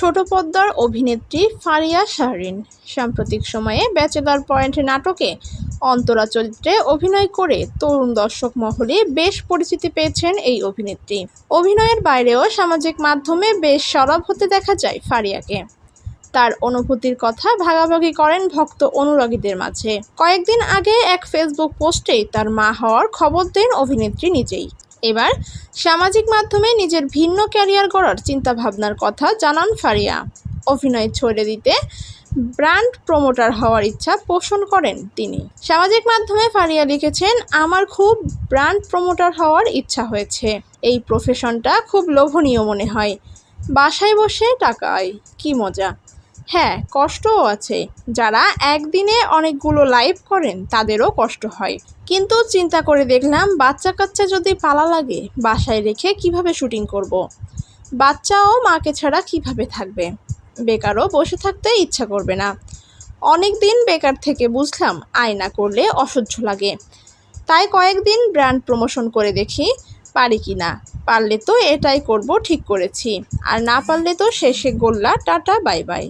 ছোট পর্দার অভিনেত্রী ফারিয়া শাহরিন। সাম্প্রতিক সময়ে ব্যাচেলর পয়েন্ট নাটকে অন্তরা চরিত্রে অভিনয় করে তরুণ দর্শক মহলে বেশ পরিচিতি পেয়েছেন এই অভিনেত্রী। অভিনয়ের বাইরেও সামাজিক মাধ্যমে বেশ সরব হতে দেখা যায় ফারিয়াকে। তার অনুভূতির কথা ভাগাভাগি করেন ভক্ত অনুরাগীদের মাঝে। কয়েকদিন আগে এক ফেসবুক পোস্টেই তার মা হওয়ার খবর দেন অভিনেত্রী নিজেই। এবার সামাজিক মাধ্যমে নিজের ভিন্ন ক্যারিয়ার গড়ার চিন্তাভাবনার কথা জানান ফারিয়া। অভিনয় ছেড়ে দিতে ব্র্যান্ড প্রমোটার হওয়ার ইচ্ছা পোষণ করেন তিনি। সামাজিক মাধ্যমে ফারিয়া লিখেছেন, আমার খুব ব্র্যান্ড প্রমোটার হওয়ার ইচ্ছা হয়েছে। এই প্রফেশনটা খুব লোভনীয় মনে হয়। বাসায় বসে টাকায় কি মজা? হ্যাঁ কষ্টও আছে। যারা একদিনে অনেকগুলো লাইভ করেন, তাদেরও কষ্ট হয়। কিন্তু চিন্তা করে দেখলাম বাচ্চা কাচ্চা যদি পালা লাগে, বাসায় রেখে কীভাবে শুটিং করব। বাচ্চাও মাকে ছাড়া কীভাবে থাকবে? বেকারও বসে থাকতে ইচ্ছা করবে না। অনেক দিন বেকার থেকে বুঝলাম, আয়না করলে অসহ্য লাগে। তাই কয়েকদিন ব্র্যান্ড প্রমোশন করে দেখি, পারি কি না? পারলে তো এটাই করব, ঠিক করেছি। আর না পারলে তো শেষে গোল্লা, টাটা বাই বাই